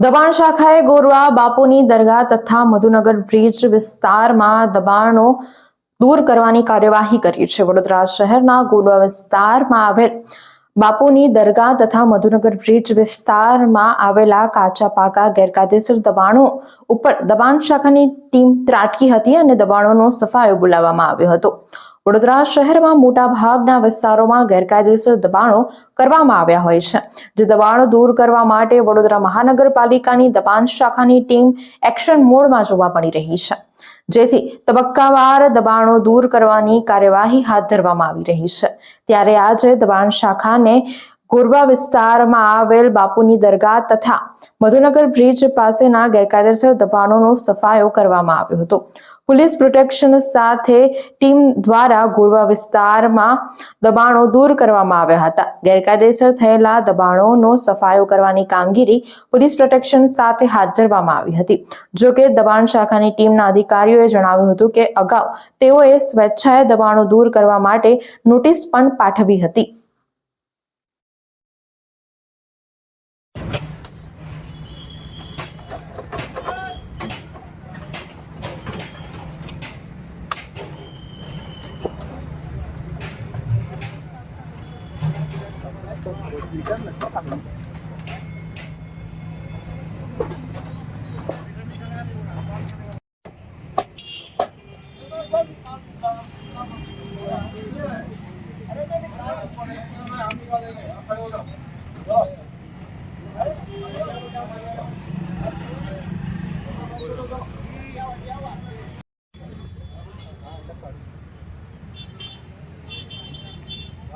દબાણ શાખાએ ગોરવા, બાપુની દરગાહ તથા મધુનગર બ્રિજ વિસ્તારમાં દબાણો દૂર કરવાની કાર્યવાહી કરી છે. વડોદરા શહેરના ગોરવા વિસ્તારમાં આવેલ બાપુની દરગાહ તથા મધુનગર બ્રિજ વિસ્તારમાં આવેલા કાચા પાકા ગેરકાયદેસર દબાણો ઉપર દબાણ શાખાની ટીમ ત્રાટકી હતી અને દબાણોનો સફાયો બોલાવવામાં આવ્યો હતો. વડોદરા શહેરમાં મોટા ભાગના વિસ્તારોમાં ગેરકાયદેસર દબાણો કરવામાં આવ્યા હોય છે. જે દબાણો દૂર કરવા માટે વડોદરા મહાનગરપાલિકાની દબાણ શાખાની ટીમ એક્શન મોડમાં જોવા મળી રહી છે. જેથી તબક્કાવાર દબાણો દૂર કરવાની કાર્યવાહી હાથ ધરવામાં આવી રહી છે. ત્યારે આજે દબાણ શાખાને ગોરબા વિસ્તારમાં આવેલ બાપુની દરગાહ તથા મધુનગર બ્રિજ પાસેના ગેરકાયદેસર દબાણોનો સફાયો કરવામાં આવ્યો હતો. પોલીસ પ્રોટેક્શન સાથે ટીમ દ્વારા ગોરવા વિસ્તારમાં દબાણો દૂર કરવામાં આવ્યા હતા. ગેરકાયદેસર થયેલા દબાણોનો સફાયો કરવાની કામગીરી પોલીસ પ્રોટેક્શન સાથે હાથ ધરવામાં આવી હતી. જો કે દબાણ શાખાની ટીમના અધિકારીઓએ જણાવ્યું હતું કે અગાઉ તેઓએ સ્વેચ્છાએ દબાણો દૂર કરવા માટે નોટિસ પણ પાઠવી હતી. Thank you.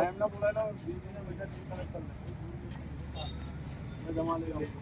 એમના બોલાયેલા જમા લઈ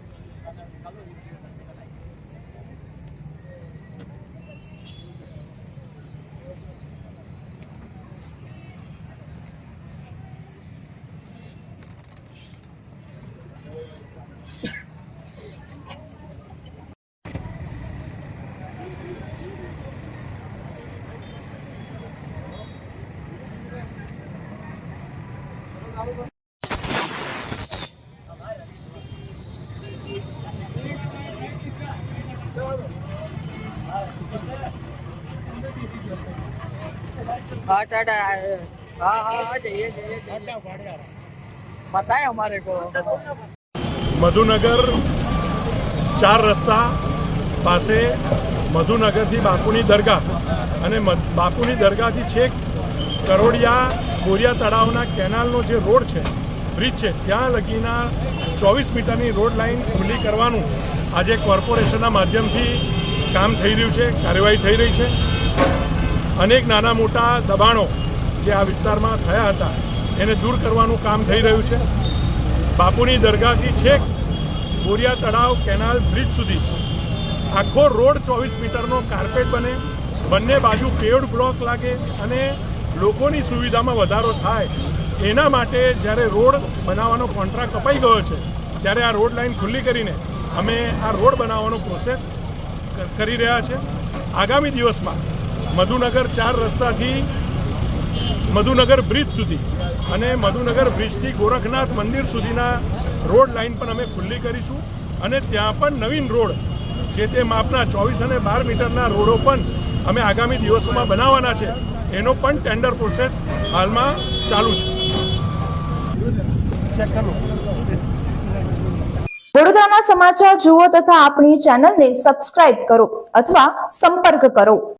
हाँ टाटा हाँ हाँ हाँ जाइए जाइए पता है हमारे को મધુનગર ચાર રસ્તા પાસે મધુનગરથી બાપુની દરગાહ અને મ- બાપુની દરગાહથી છેક કરોડિયા બોરિયા તળાવના કેનાલનો જે રોડ છે બ્રિજ છે ત્યાં લગીના ચોવીસ મીટરની રોડ લાઇન ખુલ્લી કરવાનું આજે કોર્પોરેશનના માધ્યમથી કામ થઈ રહ્યું છે કાર્યવાહી થઈ રહી છે અનેક નાના મોટા દબાણો જે આ વિસ્તારમાં થયા હતા, એને દૂર કરવાનું કામ થઈ રહ્યું છે. બાપુની દરગાહથી છેક બોરિયા તળાવ કેનાલ બ્રિજ સુધી આખો રોડ ચોવીસ મીટરનો કાર્પેટ બને, બંને બાજુ પેવડ બ્લોક લાગે અને લોકોની સુવિધામાં વધારો થાય. એના માટે જ્યારે રોડ બનાવવાનો કોન્ટ્રાક્ટ અપાઈ ગયો છે, ત્યારે આ રોડ લાઇન ખુલ્લી કરીને અમે આ રોડ બનાવવાનો પ્રોસેસ કરી રહ્યા છે. આગામી દિવસમાં મધુનગર ચાર રસ્તાથી મધુનગર બ્રિજ સુધી અને મધુનગર બ્રિજથી ગોરખનાથ મંદિર સુધીના રોડ લાઇન પણ અમે ખુલ્લી કરીશું અને ત્યાં પણ નવીન રોડ જે તે માપના ચોવીસ અને બાર મીટરના રોડો પણ અમે આગામી દિવસોમાં બનાવવાના છે, એનો પણ ટેન્ડર પ્રોસેસ હાલમાં ચાલુ છે. વડોદરાના સમાચાર જુઓ તથા આપણી ચેનલને સબસ્ક્રાઇબ કરો અથવા સંપર્ક કરો.